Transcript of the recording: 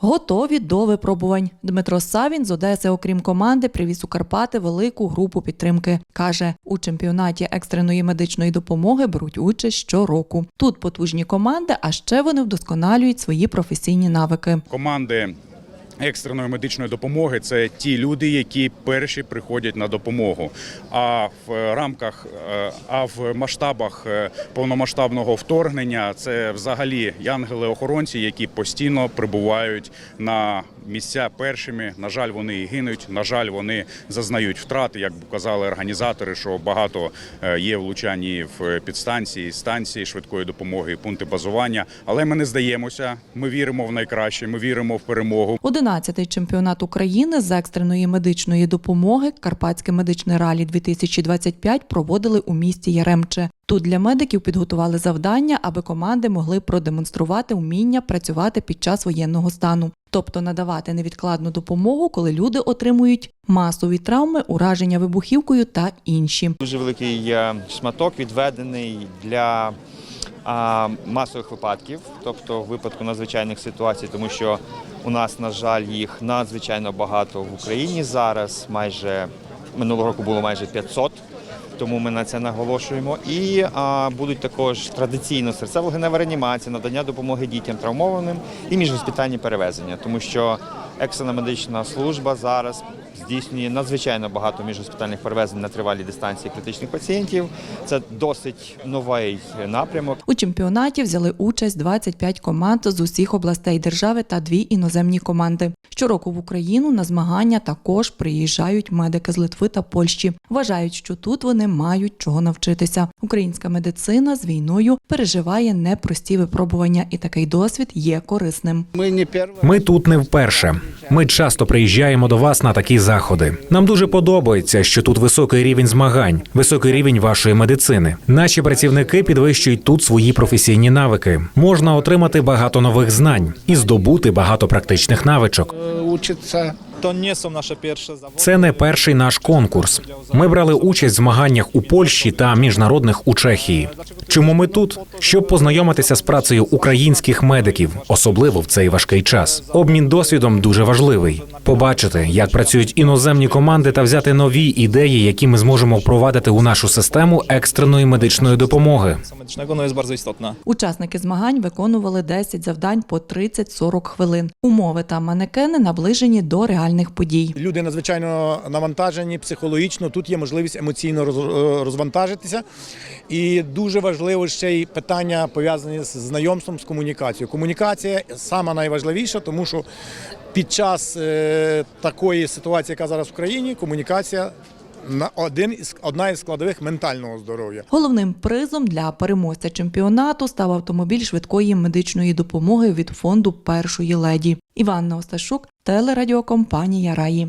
Готові до випробувань. Дмитро Савін з Одеси, окрім команди, привіз у Карпати велику групу підтримки. каже, у чемпіонаті екстреної медичної допомоги беруть участь щороку. Тут потужні команди, а ще вони вдосконалюють свої професійні навики. команди екстреної медичної допомоги це ті люди, які перші приходять на допомогу. А в рамках, е, а в масштабах е, повномасштабного вторгнення це взагалі янголи-охоронці, які постійно прибувають на місця першими. На жаль, вони і гинуть. На жаль, вони зазнають втрати, як казали організатори, що багато е, є влучань в підстанції, станції швидкої допомоги, і пункти базування. Але ми не здаємося. Ми віримо в найкраще. Ми віримо в перемогу. 11-й чемпіонат України з екстреної медичної допомоги Карпатське медичне ралі 2025 проводили у місті Яремче. Тут для медиків підготували завдання, аби команди могли продемонструвати вміння працювати під час воєнного стану, тобто надавати невідкладну допомогу, коли люди отримують масові травми, ураження вибухівкою та інші. Дуже великий шматок відведений для масових випадків, тобто випадку надзвичайних ситуацій, тому що у нас, на жаль, їх надзвичайно багато в Україні зараз. Майже минулого року було майже 500. Тому ми на це наголошуємо. І а, будуть також традиційно серцево-генева реанімація, надання допомоги дітям травмованим і міжгоспітальні перевезення, тому що екстрена медична служба зараз здійснює надзвичайно багато міжгоспітальних перевезень на тривалій дистанції критичних пацієнтів. Це досить новий напрямок. У чемпіонаті взяли участь 25 команд з усіх областей держави та дві іноземні команди. Щороку в Україну на змагання також приїжджають медики з Литви та Польщі. Вважають, що тут вони мають чого навчитися. Українська медицина з війною переживає непрості випробування, і такий досвід є корисним. Ми тут не вперше. Ми часто приїжджаємо до вас на такі заходи. Нам дуже подобається, що тут високий рівень змагань, високий рівень вашої медицини. Наші працівники підвищують тут свої професійні навики. Можна отримати багато нових знань і здобути багато практичних навичок. Są nasze. Це не перший наш конкурс. Ми брали участь в змаганнях у Польщі та міжнародних у Чехії. Чому ми тут? Щоб познайомитися з працею українських медиків, особливо в цей важкий час. Обмін досвідом дуже важливий. Побачити, як працюють іноземні команди, та взяти нові ідеї, які ми зможемо впровадити у нашу систему екстреної медичної допомоги. Учасники змагань виконували 10 завдань по 30-40 хвилин. Умови та манекени наближені до реальних подій. Люди надзвичайно навантажені психологічно. Тут є можливість емоційно роз- е, розвантажитися. І дуже важливо ще й питання пов'язані з знайомством з комунікацією. Комунікація сама найважливіша, тому що під час е, такої ситуації, яка зараз в країні, комунікація на один із одна із складових ментального здоров'я. Головним призом для переможця чемпіонату став автомобіль швидкої медичної допомоги від фонду першої леді. Іванна Осташук, телерадіокомпанія Раї.